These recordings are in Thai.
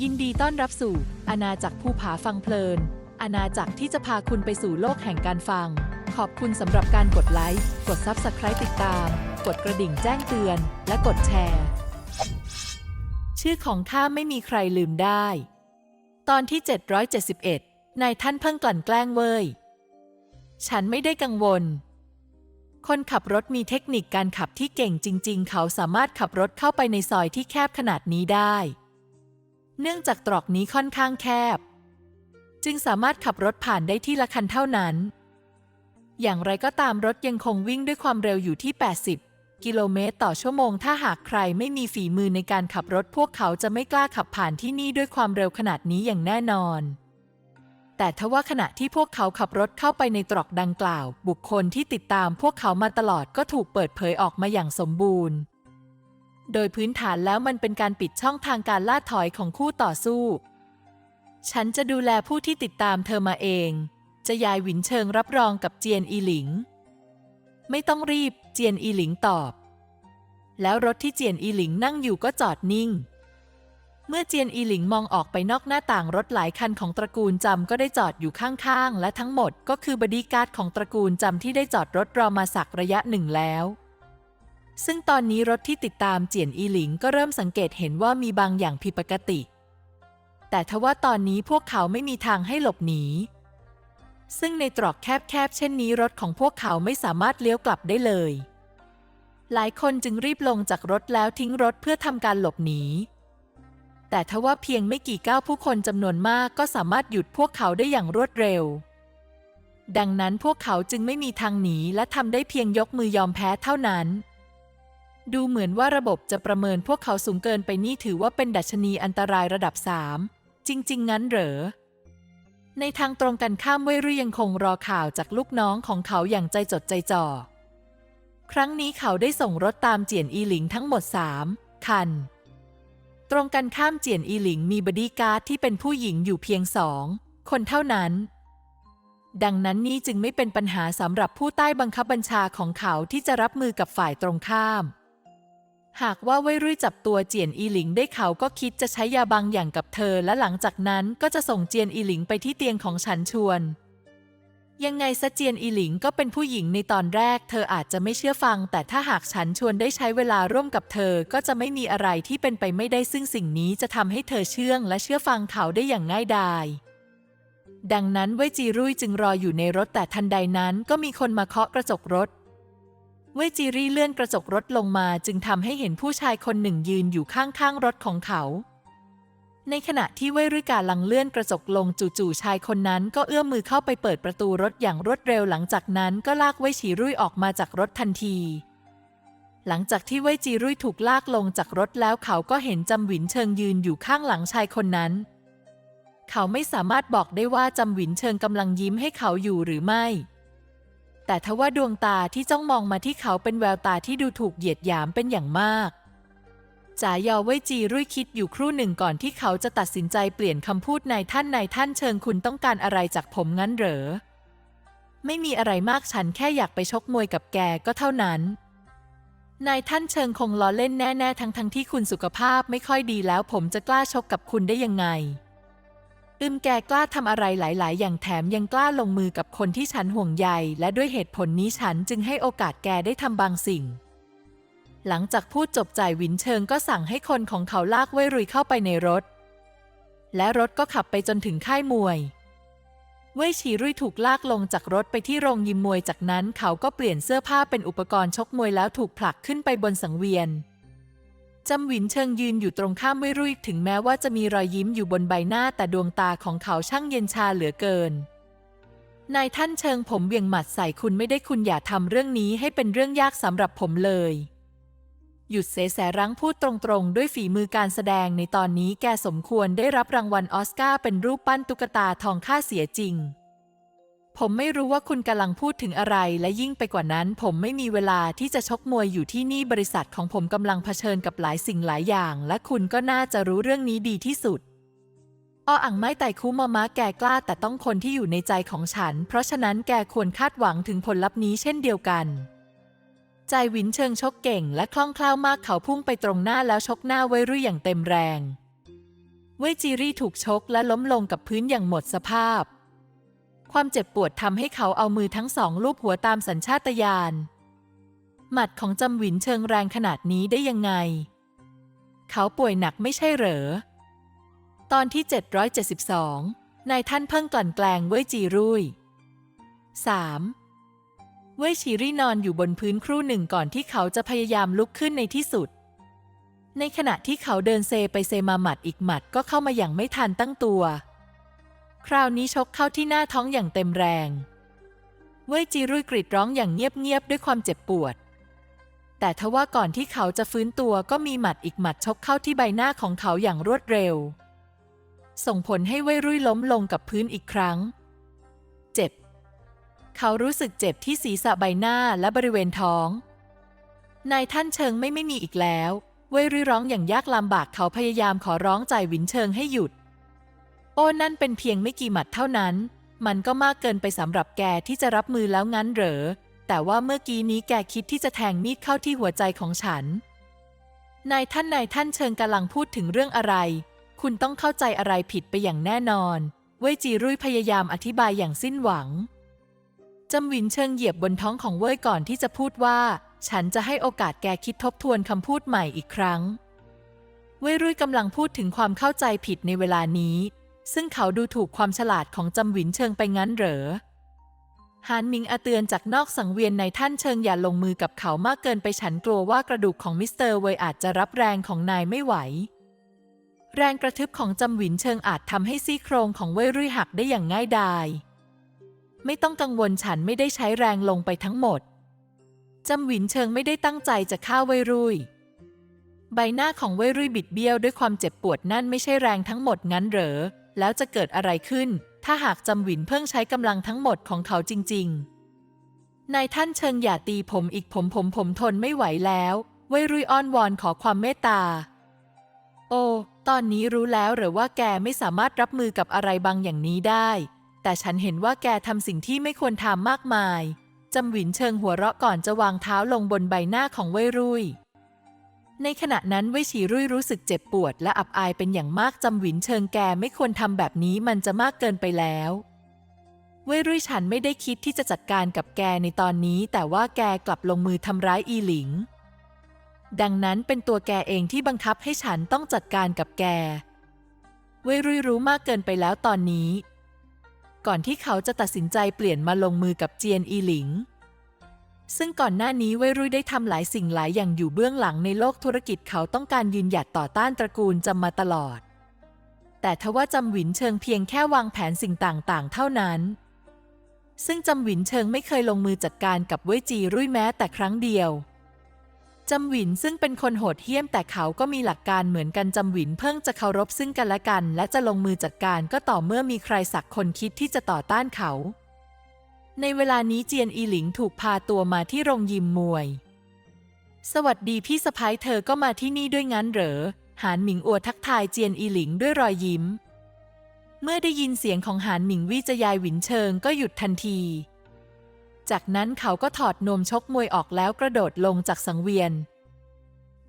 ยินดีต้อนรับสู่อาณาจักรภูผาฟังเพลิน อาณาจักรที่จะพาคุณไปสู่โลกแห่งการฟัง ขอบคุณสำหรับการกดไลค์ กด Subscribe ติดตาม กดกระดิ่งแจ้งเตือน และกดแชร์ ชื่อของข้าไม่มีใครลืมได้ ตอนที่ 771 นายท่านเพิ่งกลั่นแกล้งเว้ย ฉันไม่ได้กังวล คนขับรถมีเทคนิคการขับที่เก่งจริง ๆ เขาสามารถขับรถเข้าไปในซอยที่แคบขนาดนี้ได้ เนื่องจากตรอกนี้ค่อนข้างแคบ จึงสามารถขับรถผ่านได้ที่ละคันเท่านั้น อย่างไรก็ตามรถยังคงวิ่งด้วยความเร็วอยู่ที่ 80 กิโลเมตรต่อชั่วโมง ถ้าหากใครไม่มีฝีมือในการขับรถพวกเขาจะไม่กล้าขับผ่านที่นี่ด้วยความเร็วขนาดนี้อย่างแน่นอน แต่ทว่าขณะที่พวกเขาขับรถเข้าไปในตรอกดังกล่าว บุคคลที่ติดตามพวกเขามาตลอดก็ถูกเปิดเผยออกมาอย่างสมบูรณ์ โดยพื้นฐานแล้วมันเป็นการปิดช่องทางการล่าถอยของคู่ต่อสู้ ฉันจะดูแลผู้ที่ติดตามเธอมาเอง จะยายหวินเชิงรับรองกับเจียนอีหลิง ไม่ต้องรีบ เจียนอีหลิงตอบ แล้วรถที่เจียนอีหลิงนั่งอยู่ก็จอดนิ่ง เมื่อเจียนอีหลิงมองออกไปนอกหน้าต่างรถหลายคันของตระกูลจำก็ได้จอดอยู่ข้างๆ และทั้งหมดก็คือบดีการ์ดของตระกูลจำที่ได้จอดรถรอมาสักระยะหนึ่งแล้ว ซึ่งตอนนี้รถที่ติดตามเจียนอีหลิงก็เริ่มสังเกตเห็นว่ามีบางอย่างผิดปกติ แต่ทว่าตอนนี้พวกเขาไม่มีทางให้หลบหนี ซึ่งในตรอกแคบๆเช่นนี้รถของพวกเขาไม่สามารถเลี้ยวกลับได้เลย หลายคนจึงรีบลงจากรถแล้วทิ้งรถเพื่อทำการหลบหนี แต่ทว่าเพียงไม่กี่ก้าวผู้คนจำนวนมากก็สามารถหยุดพวกเขาได้อย่างรวดเร็วดังนั้นพวกเขาจึงไม่มีทางหนีและทำได้เพียงยกมือยอมแพ้เท่านั้น ดูเหมือนว่าระบบจะประเมินพวกเขาสูงเกินไปนี่ถือว่าเป็นดัชนีอันตรายระดับ 3 จริง ๆ งั้นเหรอ ในทางตรงกันข้ามเวรี่ยังคงรอข่าวจากลูกน้องของเขาอย่างใจจดใจจ่อ ครั้งนี้เขาได้ส่งรถตามเจียนอีหลิงทั้งหมด 3 คัน ตรงกันข้ามเจียนอีหลิงมีบอดี้การ์ดที่เป็นผู้หญิงอยู่เพียงสองคนเท่านั้นดังนั้นนี่จึงไม่เป็นปัญหาสำหรับผู้ใต้บังคับบัญชาของเขาที่จะรับมือกับฝ่ายตรงข้าม หากว่าเว่ยรุ่ยจับตัวเจียนอีหลิงได้เขาก็คิดจะใช้ยาบางอย่างกับเธอ และหลังจากนั้นก็จะส่งเจียนอีหลิงไปที่เตียงของฉันชวน ยังไงซะเจียนอีหลิงก็เป็นผู้หญิงในตอนแรก เธออาจจะไม่เชื่อฟัง แต่ถ้าหากฉันชวนได้ใช้เวลาร่วมกับเธอ ก็จะไม่มีอะไรที่เป็นไปไม่ได้ซึ่งสิ่งนี้จะทำให้เธอเชื่องและเชื่อฟังเขาได้อย่างง่ายดายดังนั้นเว่ยจีรุ่ยจึงรออยู่ในรถแต่ทันใดนั้นก็มีคนมาเคาะกระจกรถ เว่ยจีรี่เลื่อนกระจกรถลงมาจึงทำให้เห็นผู้ชายคนหนึ่งยืนอยู่ข้างๆรถของเขา ในขณะที่เว่ยรุ่ยกาลังเลื่อนกระจกลงจู่ๆชายคนนั้นก็เอื้อมมือเข้าไปเปิดประตูรถอย่างรวดเร็วหลังจากนั้นก็ลากเว่ยฉีรุ่ยออกมาจากรถทันที หลังจากที่เว่ยจีรุ่ยถูกลากลงจากรถแล้วเขาก็เห็นจำหวินเชิงยืนอยู่ข้างหลังชายคนนั้น เขาไม่สามารถบอกได้ว่าจำหวินเชิงกำลังยิ้มให้เขาอยู่หรือไม่ แต่ทว่าดวงตาที่จ้องมองมาที่เขาเป็นแววตาที่ดูถูกเหยียดหยามเป็นอย่างมากจ๋ายอเว่ยจีรุ่ยคิดอยู่ครู่หนึ่งก่อนที่เขาจะตัดสินใจเปลี่ยนคำพูดนายท่านนายท่านเชิงคุณต้องการอะไรจากผมงั้นเหรอ ไม่มีอะไรมากฉันแค่อยากไปชกมวยกับแกก็เท่านั้น นายท่านเชิงคงล้อเล่นแน่ ๆ ทั้งทั้งๆที่คุณสุขภาพไม่ค่อยดีแล้วผมจะกล้าชกกับคุณได้ยังไง อึมแกกล้าทำอะไรหลาย ๆ อย่างแถมยังกล้าลงมือกับคนที่ฉันห่วงใย และด้วยเหตุผลนี้ฉันจึงให้โอกาสแกได้ทำบางสิ่ง หลังจากพูดจบจ่ายวินเชิงก็สั่งให้คนของเขาลากเว่ยรุยเข้าไปในรถ และรถก็ขับไปจนถึงค่ายมวยเว่ยฉีรุ่ยถูกลากลงจากรถไปที่โรงยิมมวยจากนั้นเขาก็เปลี่ยนเสื้อผ้าเป็นอุปกรณ์ชกมวยแล้วถูกผลักขึ้นไปบนสังเวียน จำหวินเชิงยืนอยู่ตรงข้ามเว่รุ่ยถึงแม้ว่าจะมีรอยยิ้มอยู่บนใบหน้าแต่ดวงตาของเขาช่างเย็นชาเหลือเกิน นายท่านเชิงผมเบี่ยงหมัดใส่คุณไม่ได้คุณอย่าทำเรื่องนี้ให้เป็นเรื่องยากสำหรับผมเลย หยุดเสแสรั้งพูดตรงๆ ด้วยฝีมือการแสดงในตอนนี้แกสมควรได้รับรางวัลออสการ์เป็นรูปปั้นตุ๊กตาทองค่าเสียจริง ผมไม่รู้ว่าคุณกำลังพูดถึงอะไร และยิ่งไปกว่านั้น ผมไม่มีเวลาที่จะชกมวยอยู่ที่นี่บริษัทของผมกำลังเผชิญกับหลายสิ่งหลายอย่าง และคุณก็น่าจะรู้เรื่องนี้ดีที่สุดอ้ออ่างไม้ไต่คูมอม้าแกกล้า แต่ต้องคนที่อยู่ในใจของฉัน เพราะฉะนั้นแกควรคาดหวังถึงผลลัพธ์นี้เช่นเดียวกัน ใจวินเชิงชกเก่ง และคล่องแคล่วมากเขาพุ่งไปตรงหน้าแล้วชกหน้าไวรุ่ยอย่างเต็มแรง เวจีรี่ถูกชกและล้มลงกับพื้นอย่างหมดสภาพ ความเจ็บปวดทำให้เขาเอามือทั้งสองลูบหัวตามสัญชาตญาณ หมัดของจำหวินเชิงแรงขนาดนี้ได้ยังไง เขาป่วยหนักไม่ใช่เหรอ ตอนที่ 772 นายท่านเพิ่งกลั่นแกลงเว่ยจีรุ่ย 3. เว่ยชีรี่นอนอยู่บนพื้นครู่หนึ่งก่อนที่เขาจะพยายามลุกขึ้นในที่สุด ในขณะที่เขาเดินเซไปเซมาหมัดอีกหมัดก็เข้ามาอย่างไม่ทันตั้งตัว คราวนี้ชกเข้าที่หน้าท้องอย่างเต็มแรง เว่ยจีรุ่ยกรีดร้องอย่างเงียบๆด้วยความเจ็บปวด แต่ทว่าก่อนที่เขาจะฟื้นตัวก็มีหมัดอีกหมัดชกเข้าที่ใบหน้าของเขาอย่างรวดเร็ว ส่งผลให้เว่ยรุ่ยล้มลงกับพื้นอีกครั้ง เจ็บ เขารู้สึกเจ็บที่ศีรษะใบหน้าและบริเวณท้อง นายท่านเชิงไม่ไม่มีอีกแล้ว เว่ยรุ่ยร้องอย่างยากลำบากเขาพยายามขอร้องใจหวินเชิงให้หยุด โอ้นั่นเป็นเพียงไม่กี่หมัดเท่านั้น มันก็มากเกินไปสำหรับแกที่จะรับมือแล้วงั้นเหรอ แต่ว่าเมื่อกี้นี้แกคิดที่จะแทงมีดเข้าที่หัวใจของฉัน นายท่านนายท่านเชิงกำลังพูดถึงเรื่องอะไร คุณต้องเข้าใจอะไรผิดไปอย่างแน่นอน เว่ยจีรุ่ยพยายามอธิบายอย่างสิ้นหวังจำหวินเชิงเหยียบบนท้องของเว่ยก่อนที่จะพูดว่า ฉันจะให้โอกาสแกคิดทบทวนคำพูดใหม่อีกครั้ง เว่ยรุ่ยกำลังพูดถึงความเข้าใจผิดในเวลานี้ ซึ่งเขาดูถูกความฉลาดของจำหวินเชิงไปงั้นเหรอฮานมิงอาเตือนจากนอกสังเวียนในท่านเชิงอย่าลงมือกับเขามากเกินไปฉันกลัวว่ากระดูกของมิสเตอร์เวยอาจจะรับแรงของนายไม่ไหว แรงกระทึบของจำหวินเชิงอาจทำให้ซี่โครงของเวยรุ่ยหักได้อย่างง่ายดายไม่ต้องกังวลฉันไม่ได้ใช้แรงลงไปทั้งหมด จำหวินเชิงไม่ได้ตั้งใจจะฆ่าเวยรุ่ยใบหน้าของเวยรุ่ยบิดเบี้ยวด้วยความเจ็บปวดนั่นไม่ใช่แรงทั้งหมดงั้นเหรอ แล้วจะเกิดอะไรขึ้น ถ้าหากจำหวินเพิ่งใช้กำลังทั้งหมดของเขาจริง ๆ นายท่านเชิงอย่าตีผมอีกผมผมผมทนไม่ไหวแล้วเว่ยรุยอ้อนวอนขอความเมตตา โอ้ ตอนนี้รู้แล้วหรือว่าแกไม่สามารถรับมือกับอะไรบางอย่างนี้ได้ แต่ฉันเห็นว่าแกทำสิ่งที่ไม่ควรทำมากมาย จำหวินเชิงหัวเราะก่อนจะวางเท้าลงบนใบหน้าของเว่ยรุ่ย ในขณะนั้นเว่ยฉีรุ่ยรู้สึกเจ็บปวดและอับอายเป็นอย่างมากจำหวินเชิงแกไม่ควรทำแบบนี้มันจะมากเกินไปแล้วเวรุ่ยฉันไม่ได้คิดที่จะจัดการกับแกในตอนนี้ แต่ว่าแกกลับลงมือทำร้ายอีหลิง ดังนั้นเป็นตัวแกเองที่บังคับให้ฉันต้องจัดการกับแก เวรุ่ยรู้มากเกินไปแล้วตอนนี้ ก่อนที่เขาจะตัดสินใจเปลี่ยนมาลงมือกับเจียนอีหลิง ซึ่งก่อนหน้านี้ว่ยรุ่ยได้ทำหลายสิ่งหลายอย่างอยู่เบื้องหลังในโลกธุรกิจเขาต้องการยืนหยัดต่อต้านตระกูลจำมาตลอด แต่ทว่าจำหวินเชิงเพียงแค่วางแผนสิ่งต่างๆ เท่านั้น ซึ่งจำหวินเชิงไม่เคยลงมือจัดการกับเว่ยจีรุ่ยแม้แต่ครั้งเดียวจำหวินซึ่งเป็นคนโหดเหี้ยมแต่เขาก็มีหลักการเหมือนกันจำหวินเพิ่งจะเคารพซึ่งกันและกัน และจะลงมือจัดการก็ต่อเมื่อมีใครสักคนคิดที่จะต่อต้านเขา ในเวลานี้เจียนอีหลิงถูกพาตัวมาที่โรงยิมมวย สวัสดีพี่สะพ้ายเธอก็มาที่นี่ด้วยงั้นเหรอ หานหมิงอัวทักทายเจียนอีหลิงด้วยรอยยิ้ม เมื่อได้ยินเสียงของหานหมิงวี่จยายหวินเชิงก็หยุดทันที จากนั้นเขาก็ถอดนมชกมวยออกแล้วกระโดดลงจากสังเวียน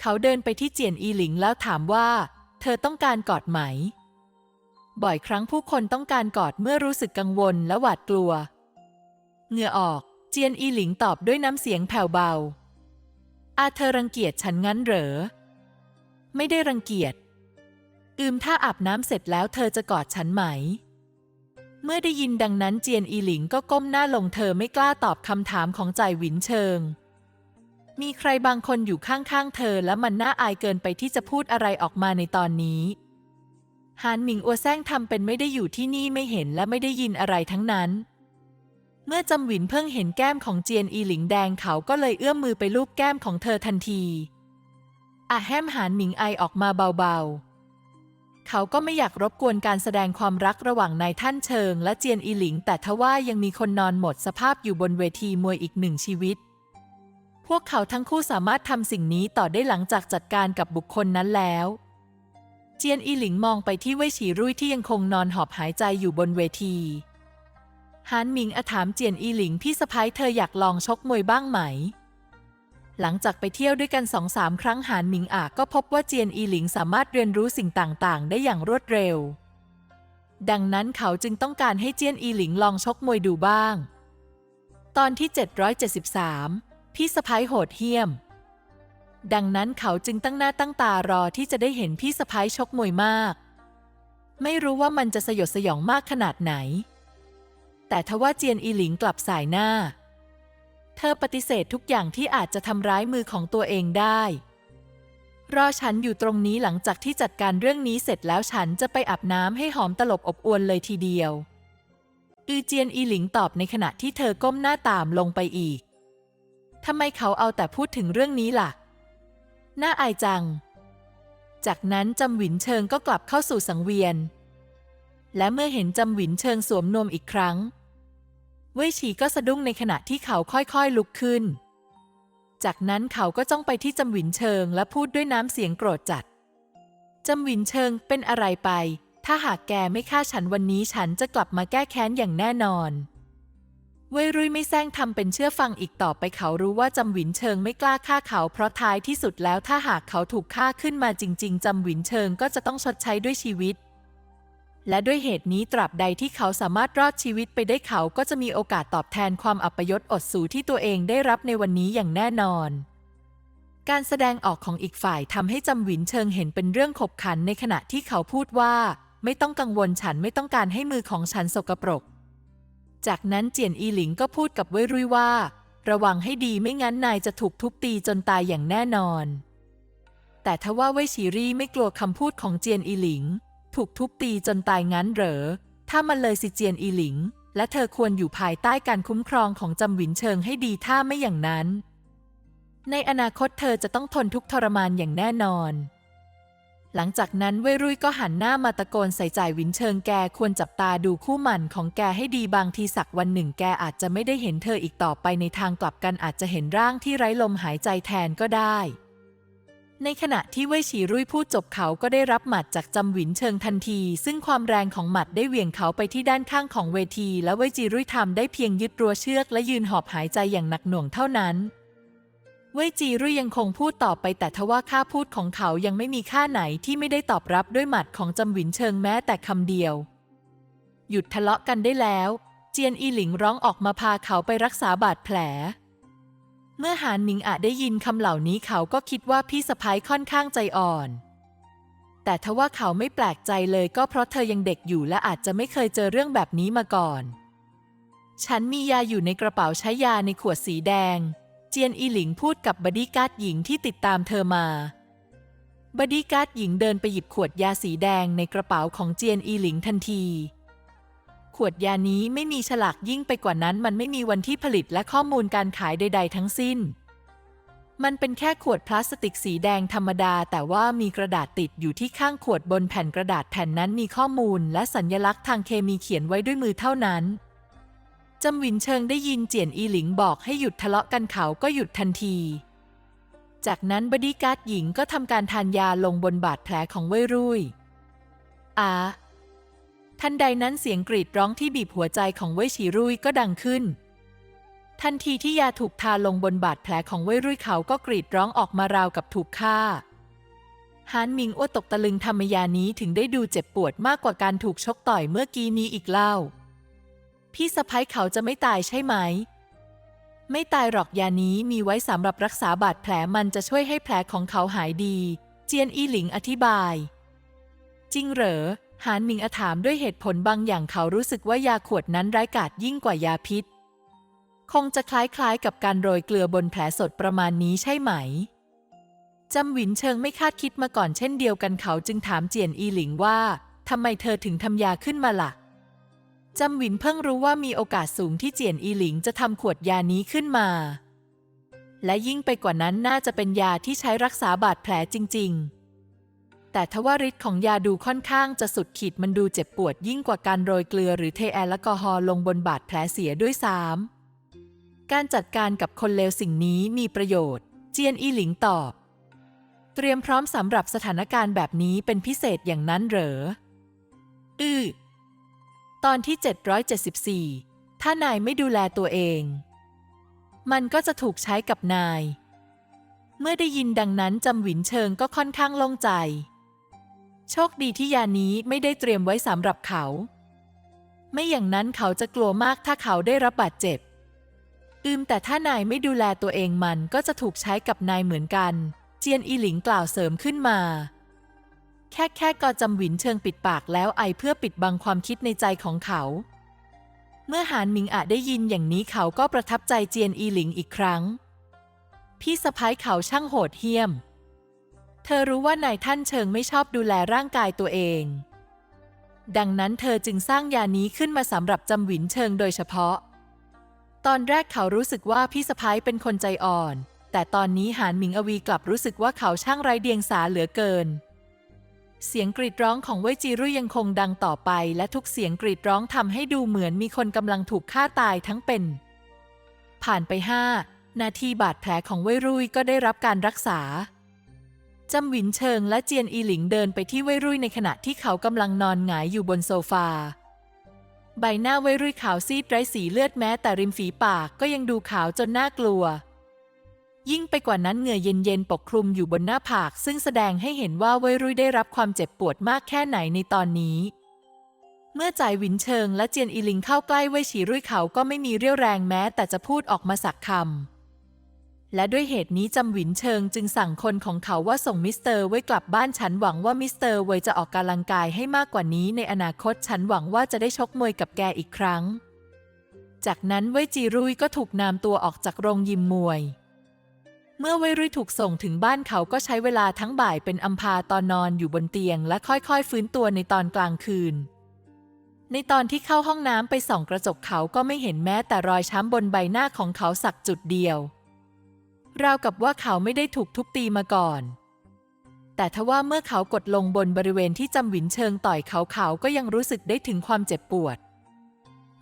เขาเดินไปที่เจียนอีหลิงแล้วถามว่า เธอต้องการกอดไหม บ่อยครั้งผู้คนต้องการกอดเมื่อรู้สึกกังวลและหวาดกลัว เหงื่อออก เจียนอีหลิงตอบด้วยน้ำเสียงแผ่วเบา อาเธอรังเกียจฉันงั้นเหรอ ไม่ได้รังเกียจ อืมถ้าอาบน้ำเสร็จแล้วเธอจะกอดฉันไหม เมื่อได้ยินดังนั้นเจียนอีหลิงก็ก้มหน้าลงเธอไม่กล้าตอบคำถามของใจหวินเชิง มีใครบางคนอยู่ข้างๆเธอและมันน่าอายเกินไปที่จะพูดอะไรออกมาในตอนนี้หานหมิงอัวแซงทำเป็นไม่ได้อยู่ที่นี่ไม่เห็นและไม่ได้ยินอะไรทั้งนั้น เมื่อจำหวินเพิ่งเห็นแก้มของเจียนอีหลิงแดงเขาก็เลยเอื้อมมือไปลูบแก้มของเธอทันทีอาแฮมหานหมิงไอออกมาเบาๆ เขาก็ไม่อยากรบกวนการแสดงความรักระหว่างนายท่านเชิง และเจียนอีหลิง แต่ทว่ายังมีคนนอนหมดสภาพอยู่บนเวทีมวยอีกหนึ่งชีวิต พวกเขาทั้งคู่สามารถทำสิ่งนี้ต่อได้หลังจากจัดการกับบุคคลนั้นแล้ว เจียนอีหลิงมองไปที่เว่ยฉีรุ่ยที่ยังคงนอนหอบหายใจอยู่บนเวที ฮานหมิงอาถามเจียนอีหลิงพี่สะพ้ายเธออยากลองชกมวยบ้างไหม หลังจากไปเที่ยวด้วยกันสองสามครั้งหานหมิงอาก็พบว่าเจียนอีหลิงสามารถเรียนรู้สิ่งต่างๆ ได้อย่างรวดเร็ว ดังนั้นเขาจึงต้องการให้เจียนอีหลิงลองชกมวยดูบ้าง ตอนที่ 773 พี่สะพ้ายโหดเหี้ยม ดังนั้นเขาจึงตั้งหน้าตั้งตารอที่จะได้เห็นพี่สะพ้ายชกมวยมาก ไม่รู้ว่ามันจะสยดสยองมากขนาดไหน แต่ทว่าเจียนอีหลิงกลับสายหน้า เธอปฏิเสธทุกอย่างที่อาจจะทำร้ายมือของตัวเองได้ รอฉันอยู่ตรงนี้หลังจากที่จัดการเรื่องนี้เสร็จแล้วฉันจะไปอาบน้ำให้หอมตลบอบอวนเลยทีเดียว อือเจียนอีหลิงตอบในขณะที่เธอก้มหน้าตามลงไปอีกทำไมเขาเอาแต่พูดถึงเรื่องนี้ล่ะ น่าอายจัง จากนั้นจำหวินเชิงก็กลับเข้าสู่สังเวียน และเมื่อเห็นจำหวินเชิงสวมนวมอีกครั้ง เว่ยฉีก็สะดุ้งในขณะที่เขาค่อยๆลุกขึ้น จากนั้นเขาก็จ้องไปที่จำหวินเชิงและพูดด้วยน้ำเสียงโกรธจัด จำหวินเชิงเป็นอะไรไป ถ้าหากแกไม่ฆ่าฉันวันนี้ฉันจะกลับมาแก้แค้นอย่างแน่นอน เว่ยรุยไม่แซงทำเป็นเชื่อฟังอีกต่อไปเขารู้ว่าจำหวินเชิงไม่กล้าฆ่าเขา เพราะท้ายที่สุดแล้วถ้าหากเขาถูกฆ่าขึ้นมาจริง ๆจำหวินเชิงก็จะต้องชดใช้ด้วยชีวิต และด้วยเหตุนี้ตราบใดที่เขาสามารถรอดชีวิตไปได้เขาก็จะมีโอกาสตอบแทนความอัปยศอดสูที่ตัวเองได้รับในวันนี้อย่างแน่นอน การแสดงออกของอีกฝ่ายทำให้จำหวินเชิงเห็นเป็นเรื่องขบขันในขณะที่เขาพูดว่า ไม่ต้องกังวลฉันไม่ต้องการให้มือของฉันสกปรก จากนั้นเจียนอีหลิงก็พูดกับเว่ยรุ่ยว่า ระวังให้ดีไม่งั้นนายจะถูกทุบตีจนตายอย่างแน่นอน แต่ทว่าเว่ยฉีรี่ไม่กลัวคำพูดของเจียนอีหลิง ถูกทุบตีจนตายงั้นเหรอ ถ้ามันเลยสิเจียนอีหลิง และเธอควรอยู่ภายใต้การคุ้มครองของจำหวินเชิงให้ดีถ้าไม่อย่างนั้น ในอนาคตเธอจะต้องทนทุกทรมานอย่างแน่นอน หลังจากนั้นเว่ยรุ่ยก็หันหน้ามาตะโกนใส่จ่ายวินเชิงแกควรจับตาดูคู่หมั่นของแกให้ดีบางทีสักวันหนึ่งแกอาจจะไม่ได้เห็นเธออีกต่อไปในทางกลับกันอาจจะเห็นร่างที่ไร้ลมหายใจแทนก็ได้ ในขณะที่เว่ยฉีรุ่ยพูดจบเขาก็ได้รับหมัดจากจำหวินเชิงทันที ซึ่งความแรงของหมัดได้เหวี่ยงเขาไปที่ด้านข้างของเวที และเว่ยจีรุ่ยทำได้เพียงยึดรั้วเชือกและยืนหอบหายใจอย่างหนักหน่วงเท่านั้น เว่ยจีรุ่ยยังคงพูดต่อไปแต่ทว่าค่าพูดของเขายังไม่มีค่าไหนที่ไม่ได้ตอบรับด้วยหมัดของจำหวินเชิงแม้แต่คำเดียว หยุดทะเลาะกันได้แล้ว เจียนอีหลิงร้องออกมาพาเขาไปรักษาบาดแผล มื่อหานหมิงอะได้ยินคำเหล่านี้เขาก็คิดว่าพี่สะพ้ายค่อนข้างใจอ่อน แต่ทว่าเขาไม่แปลกใจเลยก็เพราะเธอยังเด็กอยู่และอาจจะไม่เคยเจอเรื่องแบบนี้มาก่อน ฉันมียาอยู่ในกระเป๋าใช้ยาในขวดสีแดง เจียนอีหลิงพูดกับบอดี้การ์ดหญิงที่ติดตามเธอมาบอดี้การ์ดหญิงเดินไปหยิบขวดยาสีแดงในกระเป๋าของเจียนอีหลิงทันที ขวดยานี้ไม่มีฉลากยิ่งไปกว่านั้น มันไม่มีวันที่ผลิตและข้อมูลการขายใด ๆ ทั้งสิ้น มันเป็นแค่ขวดพลาสติกสีแดงธรรมดา แต่ว่ามีกระดาษติดอยู่ที่ข้างขวดบนแผ่นกระดาษแผ่นนั้นมีข้อมูล และสัญญลักษณ์ทางเคมีเขียนไว้ด้วยมือเท่านั้นจำวินเชิงได้ยินเจียนอีหลิงบอกให้หยุดทะเลาะกันเขาก็หยุดทันที จากนั้นบอดี้การ์ดหญิงก็ทำการทานยาลงบนบาดแผลของเว่ยรุ่ยอา ทันใดนั้นเสียงกรีดร้องที่บีบหัวใจของเว่ยฉีรุ่ยก็ดังขึ้น ทันทีที่ยาถูกทาลงบนบาดแผลของเว่ยรุ่ยเขาก็กรีดร้องออกมาราวกับถูกฆ่าฮานมิงอ้วตกตะลึงทำไมยานี้ถึงได้ดูเจ็บปวดมากกว่าการถูกชกต่อยเมื่อกี้นี้อีกเล่า พี่สะพ้ยเขาจะไม่ตายใช่ไหม ไม่ตายหรอกยานี้มีไว้สำหรับรักษาบาดแผลมันจะช่วยให้แผลของเขาหายดี เจียนอีหลิงอธิบาย จริงเหรอ หานหมิงอถามด้วยเหตุผลบางอย่างเขารู้สึกว่ายาขวดนั้นร้ายกาจยิ่งกว่ายาพิษ คงจะคล้ายๆกับการโรยเกลือบนแผลสดประมาณนี้ใช่ไหมจำหวินเชิงไม่คาดคิดมาก่อนเช่นเดียวกันเขาจึงถามเจียนอีหลิงว่าทำไมเธอถึงทำยาขึ้นมาล่ะจำหวินเพิ่งรู้ว่ามีโอกาสสูงที่เจียนอีหลิงจะทำขวดยานี้ขึ้นมา และยิ่งไปกว่านั้นน่าจะเป็นยาที่ใช้รักษาบาดแผลจริง ๆ แต่ทว่าฤทธิ์ของยาดูค่อนข้างจะสุดขีดมันดูเจ็บปวดยิ่งกว่าการโรยเกลือหรือเทแอลกอฮอล์ลงบนบาดแผลเสียด้วยซ้ำการจัดการกับคนเลวสิ่งนี้มีประโยชน์ เจียนอีหลิงตอบ เตรียมพร้อมสำหรับสถานการณ์แบบนี้เป็นพิเศษอย่างนั้นเหรอ อือตอนที่ 774 ถ้านายไม่ดูแลตัวเอง มันก็จะถูกใช้กับนาย เมื่อได้ยินดังนั้นจำหวินเชิงก็ค่อนข้างโล่งใจ โชคดีที่ยานี้ไม่ได้เตรียมไว้สำหรับเขา ไม่อย่างนั้นเขาจะกลัวมากถ้าเขาได้รับบาดเจ็บ อืมแต่ถ้านายไม่ดูแลตัวเองมันก็จะถูกใช้กับนายเหมือนกัน เจียนอีหลิงกล่าวเสริมขึ้นมา แค่แค่ก็จำหวินเชิงปิดปากแล้วไอเพื่อปิดบังความคิดในใจของเขา เมื่อหานหมิงอะได้ยินอย่างนี้เขาก็ประทับใจเจียนอีหลิงอีกครั้ง พี่สะพ้ายเขาช่างโหดเหี้ยม เธอรู้ว่านายท่านเชิงไม่ชอบดูแลร่างกายตัวเอง ดังนั้นเธอจึงสร้างยานี้ขึ้นมาสำหรับจำหวินเชิงโดยเฉพาะ ตอนแรกเขารู้สึกว่าพี่สะพ้ายเป็นคนใจอ่อน แต่ตอนนี้หานหมิงอวีกลับรู้สึกว่าเขาช่างไร้เดียงสาเหลือเกิน เสียงกรีดร้องของเว่ยจีรุ่ยยังคงดังต่อไป และทุกเสียงกรีดร้องทำให้ดูเหมือนมีคนกำลังถูกฆ่าตายทั้งเป็น ผ่านไปห้านาทีบาดแผลของเว่ยรุ่ยก็ได้รับการรักษา จำหวินเชิงและเจียนอีหลิงเดินไปที่เว่ยรุ่ยในขณะที่เขากำลังนอนหงายอยู่บนโซฟา ใบหน้าเว่ยรุ่ยขาวซีดไร้สีเลือดแม้แต่ริมฝีปากก็ยังดูขาวจนน่ากลัว ยิ่งไปกว่านั้นเหงื่อเย็นๆปกคลุมอยู่บนหน้าผาก ซึ่งแสดงให้เห็นว่าเว่ยรุ่ยได้รับความเจ็บปวดมากแค่ไหนในตอนนี้ เมื่อจ่ายหวินเชิงและเจียนอีหลิงเข้าใกล้เว่ยฉีรุ่ยเขาก็ไม่มีเรี่ยวแรงแม้แต่จะพูดออกมาสักคำ และด้วยเหตุนี้จำหวินเชิงจึงสั่งคนของเขาว่าส่งมิสเตอร์ไว้กลับบ้านฉันหวังว่ามิสเตอร์ไว้จะออกกำลังกายให้มากกว่านี้ในอนาคตฉันหวังว่าจะได้ชกมวยกับแกอีกครั้ง จากนั้นเว่ยจีรุยก็ถูกนำตัวออกจากโรงยิมมวยเมื่อเว่ยรุ่ยถูกส่งถึงบ้านเขาก็ใช้เวลาทั้งบ่ายเป็นอัมพาตอนนอนอยู่บนเตียงและค่อยๆ ฟื้นตัวในตอนกลางคืน ในตอนที่เข้าห้องน้ำไปส่องกระจกเขาก็ไม่เห็นแม้แต่รอยช้ำบนใบหน้าของเขาสักจุดเดียว ราวกับว่าเขาไม่ได้ถูกทุบตีมาก่อน แต่ทว่าเมื่อเขากดลงบนบริเวณที่จำหวินเชิงต่อยเขาเขาก็ยังรู้สึกได้ถึงความเจ็บปวด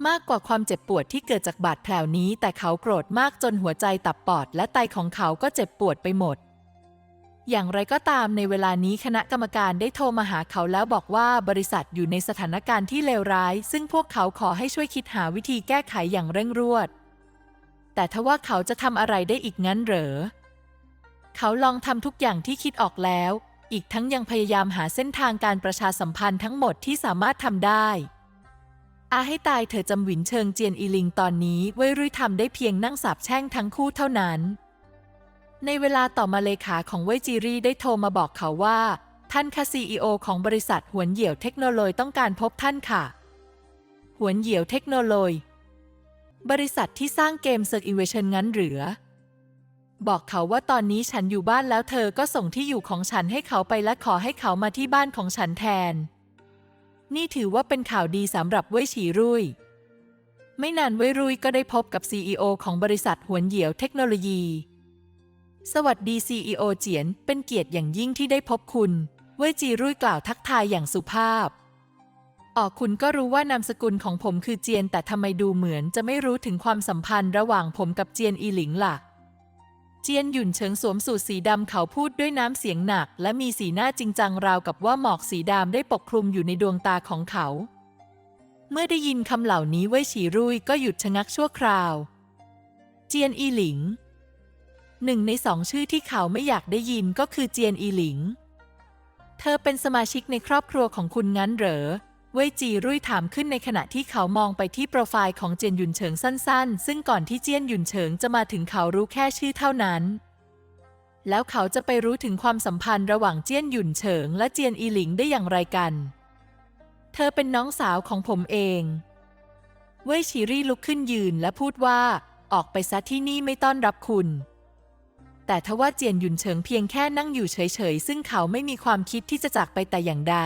มากกว่าความเจ็บปวดที่เกิดจากบาดแผลนี้ แต่เขาโกรธมากจนหัวใจตับปอด และไตของเขาก็เจ็บปวดไปหมดอย่างไรก็ตามในเวลานี้คณะกรรมการได้โทรมาหาเขาแล้วบอกว่าบริษัทอยู่ในสถานการณ์ที่เลวร้าย ซึ่งพวกเขาขอให้ช่วยคิดหาวิธีแก้ไขอย่างเร่งรวด แต่ทว่าเขาจะทำอะไรได้อีกงั้นเหรอ เขาลองทำทุกอย่างที่คิดออกแล้ว อีกทั้งยังพยายามหาเส้นทางการประชาสัมพันธ์ทั้งหมดที่สามารถทำได้ อาให้ตายเถอจำหวินเชิงเจียนอีลิงตอนนี้เว่ยรุ่ยทำได้เพียงนั่งสาบแช่งทั้งคู่เท่านั้น ในเวลาต่อมาเลขาของเวยจีรีได้โทรมาบอกเขาว่า ท่านค่ะซีอของบริษัทหวนเหยี่ยวเทคโนโลยีต้องการพบท่านค่ะ หวนเหยี่ยวเทคโนโลยี บริษัทที่สร้างเกม Circ Invasion งั้นหรือ บอกเขาว่าตอนนี้ฉันอยู่บ้านแล้วเธอก็ส่งที่อยู่ของฉันให้เขาไปและขอให้เขามาที่บ้านของฉันแทน นี่ถือว่าเป็นข่าวดีสำหรับเว่ยฉีรุ่ย ไม่นานเว่ยรุ่ยก็ได้พบกับ CEO ของบริษัทหวนเหยี่ยวเทคโนโลยี สวัสดี CEO เจียน เป็นเกียรติอย่างยิ่งที่ได้พบคุณ เว่ยจีรุ่ยกล่าวทักทายอย่างสุภาพ อ๋อคุณก็รู้ว่านามสกุลของผมคือเจียน แต่ทำไมดูเหมือนจะไม่รู้ถึงความสัมพันธ์ระหว่างผมกับเจียนอีหลิงล่ะ เจียนหยุ่นเฉิงสวมสูทสีดำเขาพูดด้วยน้ำเสียงหนัก และมีสีหน้าจริงจังราวกับว่าหมอกสีดำได้ปกคลุมอยู่ในดวงตาของเขา เมื่อได้ยินคำเหล่านี้เว่ยฉีรุ่ยก็หยุดชะงักชั่วคราว เจียนอีหลิง หนึ่งในสองชื่อที่เขาไม่อยากได้ยินก็คือเจียนอีหลิง เธอเป็นสมาชิกในครอบครัวของคุณงั้นเหรอ เว่ยจีรุ่ยถามขึ้นในขณะที่เขามองไปที่โปรไฟล์ของเจียนหยุนเฉิงสั้นๆ ซึ่งก่อนที่เจียนหยุนเฉิงจะมาถึงเขารู้แค่ชื่อเท่านั้น แล้วเขาจะไปรู้ถึงความสัมพันธ์ระหว่างเจียนหยุนเฉิงและเจียนอีหลิงได้อย่างไรกัน เธอเป็นน้องสาวของผมเอง เว่ยชีรี่ลุกขึ้นยืนและพูดว่า ออกไปซะที่นี่ไม่ต้อนรับคุณแต่ทว่าเจียนหยุนเฉิงเพียงแค่นั่งอยู่เฉยๆ ซึ่งเขาไม่มีความคิดที่จะจากไปแต่อย่างใด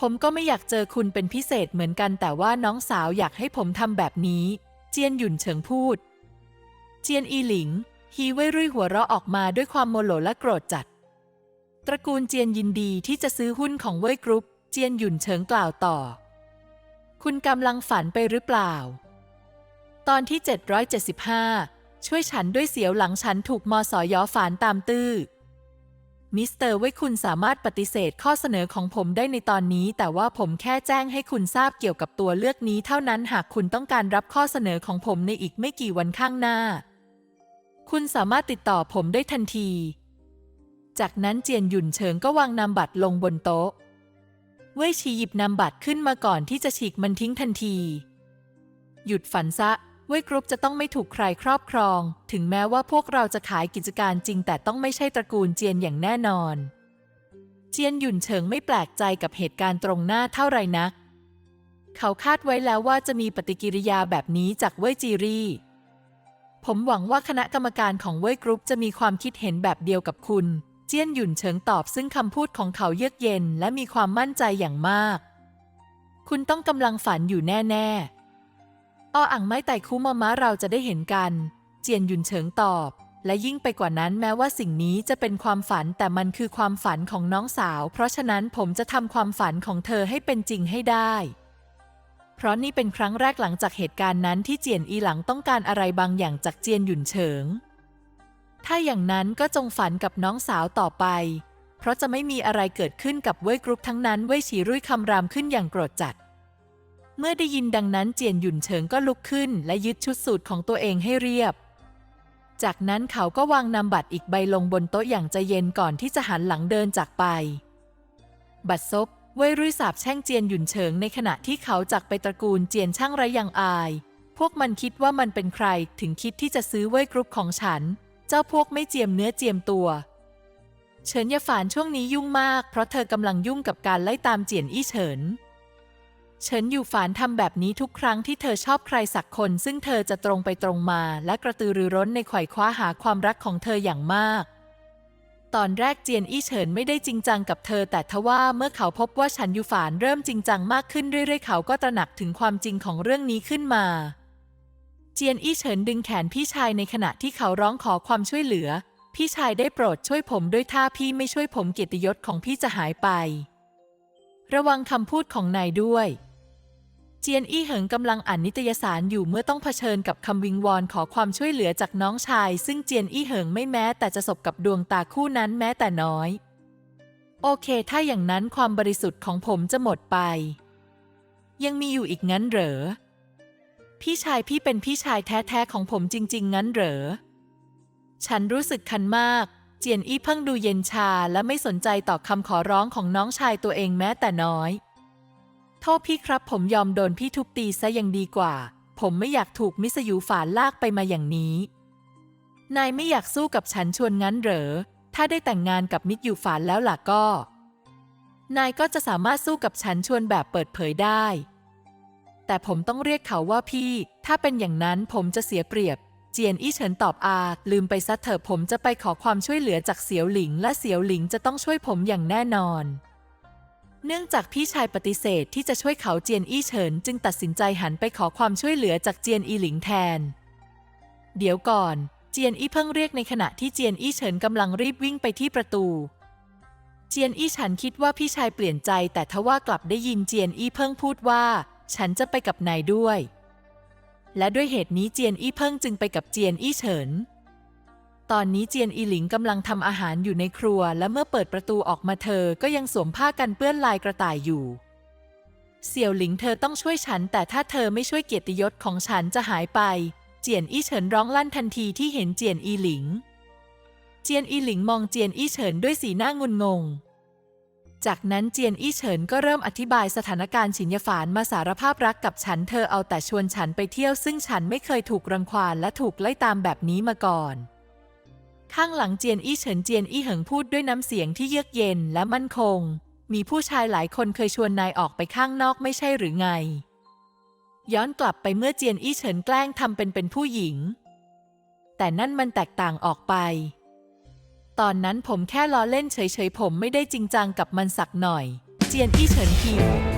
ผมก็ไม่อยากเจอคุณเป็นพิเศษเหมือนกันแต่ว่าน้องสาวอยากให้ผมทำแบบนี้ เจียนหยุนเฉิงพูด เจียนอีหลิง ฮีเว่ยรุ่ยหัวเราะออกมาด้วยความโมโหและโกรธจัด ตระกูลเจียนยินดีที่จะซื้อหุ้นของเว่ยกรุ๊ป เจียนหยุนเฉิงกล่าวต่อ คุณกำลังฝันไปหรือเปล่า ตอนที่ 775 ช่วยฉันด้วยเสียวหลังฉันถูกมอสอยอฝานตามตื้อ มิสเตอร์ไว้คุณสามารถปฏิเสธข้อเสนอของผมได้ในตอนนี้ แต่ว่าผมแค่แจ้งให้คุณทราบเกี่ยวกับตัวเลือกนี้เท่านั้นหากคุณต้องการรับข้อเสนอของผมในอีกไม่กี่วันข้างหน้า คุณสามารถติดต่อผมได้ทันที จากนั้นเจียนหยุ่นเฉิงก็วางนามบัตรลงบนโต๊ะ เว่ยชีหยิบนามบัตรขึ้นมาก่อนที่จะฉีกมันทิ้งทันที หยุดฝันซะ เว่ยกรุ๊ปจะต้องไม่ถูกใครครอบครอง ถึงแม้ว่าพวกเราจะขายกิจการจริง แต่ต้องไม่ใช่ตระกูลเจียนอย่างแน่นอน เจียนหยุ่นเฉิงไม่แปลกใจกับเหตุการณ์ตรงหน้าเท่าไรนัก เขาคาดไว้แล้วว่าจะมีปฏิกิริยาแบบนี้จากเว่ยจีรี่ผมหวังว่าคณะกรรมการของเว่ยกรุ๊ปจะมีความคิดเห็นแบบเดียวกับคุณ เจียนหยุ่นเฉิงตอบซึ่งคำพูดของเขาเยือกเย็นและมีความมั่นใจอย่างมาก คุณต้องกำลังฝันอยู่แน่ ๆ อออ่างไม้ไต่คู่มามะเราจะได้เห็นกัน เจียนหยุนเฉิงตอบ และยิ่งไปกว่านั้นแม้ว่าสิ่งนี้จะเป็นความฝันแต่มันคือความฝันของน้องสาว เพราะฉะนั้นผมจะทำความฝันของเธอให้เป็นจริงให้ได้ เพราะนี่เป็นครั้งแรกหลังจากเหตุการณ์นั้นที่เจียนอีหลังต้องการอะไรบางอย่างจากเจียนหยุนเฉิง ถ้าอย่างนั้นก็จงฝันกับน้องสาวต่อไป เพราะจะไม่มีอะไรเกิดขึ้นกับเว่ยกรุ๊ปทั้งนั้นเว่ยฉีรุ่ยคำรามขึ้นอย่างโกรธจัด เมื่อได้ยินดังนั้นเจียนหยุ่นเฉิงก็ลุกขึ้น และยึดชุดสูทของตัวเองให้เรียบ จากนั้นเขาก็วางนำบัตรอีกใบลงบนโต๊ะอย่างใจเย็นก่อนที่จะหันหลังเดินจากไป บัตรซบเว่ยรุ่ยสาบแช่งเจียนหยุ่นเฉิงในขณะที่เขาจากไปตระกูลเจียนช่างไรยังอาย พวกมันคิดว่ามันเป็นใครถึงคิดที่จะซื้อเว่ยกรุ๊ปของฉัน เจ้าพวกไม่เจียมเนื้อเจียมตัว เฉินยาฝานช่วงนี้ยุ่งมาก เพราะเธอกำลังยุ่งกับการไล่ตามเจียนอี้เฉิน เฉินอยู่ฝานทำแบบนี้ทุกครั้งที่เธอชอบใครสักคน ซึ่งเธอจะตรงไปตรงมา และกระตือรือร้นในไขว่คว้าหาความรักของเธออย่างมาก ตอนแรกเจียนอี้เฉินไม่ได้จริงจังกับเธอ แต่ทว่าเมื่อเขาพบว่าฉันยูฝานเริ่มจริงจังมากขึ้นเรื่อยๆเขาก็ตระหนักถึงความจริงของเรื่องนี้ขึ้นมา เจียนอี้เฉินดึงแขนพี่ชายในขณะที่เขาร้องขอความช่วยเหลือ พี่ชายได้โปรดช่วยผมด้วยถ้าพี่ไม่ช่วยผมเกียรติยศของพี่จะหายไป ระวังคำพูดของนายด้วย เจียนอี้เหิงกำลังอ่านนิตยสารอยู่เมื่อต้องเผชิญกับคำวิงวอนขอความช่วยเหลือจากน้องชาย ซึ่งเจียนอี้เหิงไม่แม้แต่จะสบกับดวงตาคู่นั้นแม้แต่น้อย โอเค ถ้าอย่างนั้นความบริสุทธิ์ของผมจะหมดไป ยังมีอยู่อีกงั้นเหรอ พี่ชายพี่เป็นพี่ชายแท้ๆของผมจริง ๆ งั้นเหรอ ฉันรู้สึกคันมาก เจียนอี้เพิ่งดูเย็นชาและไม่สนใจต่อคำขอร้องของน้องชายตัวเองแม้แต่น้อย ทษพี่ครับ ผมยอมโดนพี่ทุบตีซะยังดีกว่า ผมไม่อยากถูกมิสยูฝานลากไปมาอย่างนี้ นายไม่อยากสู้กับฉันชวนงั้นเหรอ ถ้าได้แต่งงานกับมิตรยูฝานแล้วล่ะก็ นายก็จะสามารถสู้กับฉันชวนแบบเปิดเผยได้ แต่ผมต้องเรียกเขาว่าพี่ ถ้าเป็นอย่างนั้นผมจะเสียเปรียบ เจียนอี้เฉินตอบอา ลืมไปซะเถอะผมจะไปขอความช่วยเหลือจากเสียวหลิง และเสียวหลิงจะต้องช่วยผมอย่างแน่นอน เนื่องจากพี่ชายปฏิเสธที่จะช่วยเขาเจียนอี้เฉิน จึงตัดสินใจหันไปขอความช่วยเหลือจากเจียนอีหลิงแทน เดี๋ยวก่อน เจียนอี้เพิ่งเรียกในขณะที่เจียนอี้เฉินกำลังรีบวิ่งไปที่ประตู เจียนอี้ฉันคิดว่าพี่ชายเปลี่ยนใจ แต่ทว่ากลับได้ยินเจียนอี้เพิ่งพูดว่า ฉันจะไปกับนายด้วย และด้วยเหตุนี้เจียนอี้เพิ่งจึงไปกับเจียนอี้เฉิน ตอนนี้เจียนอีหลิงกำลังทำอาหารอยู่ในครัว และเมื่อเปิดประตูออกมาเธอก็ยังสวมผ้ากันเปื้อนลายกระต่ายอยู่ เสี่ยวหลิงเธอต้องช่วยฉัน แต่ถ้าเธอไม่ช่วยเกียรติยศของฉันจะหายไป เจียนอี้เฉินร้องลั่นทันทีที่เห็นเจียนอีหลิง เจียนอีหลิงมองเจียนอี้เฉินด้วยสีหน้างุนงง จากนั้นเจียนอี้เฉินก็เริ่มอธิบายสถานการณ์ฉินยฝานมาสารภาพรักกับฉันเธอเอาแต่ชวนฉันไปเที่ยวซึ่งฉันไม่เคยถูกรังควานและถูกไล่ตามแบบนี้มาก่อน ข้างหลังเจียนอี้เฉินเจียนอี้เหิงพูดด้วยน้ำเสียงที่เยือกเย็นและมั่นคง มีผู้ชายหลายคนเคยชวนนายออกไปข้างนอกไม่ใช่หรือไง ย้อนกลับไปเมื่อเจียนอี้เฉินแกล้งทำเป็นเป็นผู้หญิง แต่นั่นมันแตกต่างออกไป ตอนนั้นผมแค่ล้อเล่นเฉยๆผมไม่ได้จริงจังกับมันสักหน่อย เจียนอี้เฉินพิม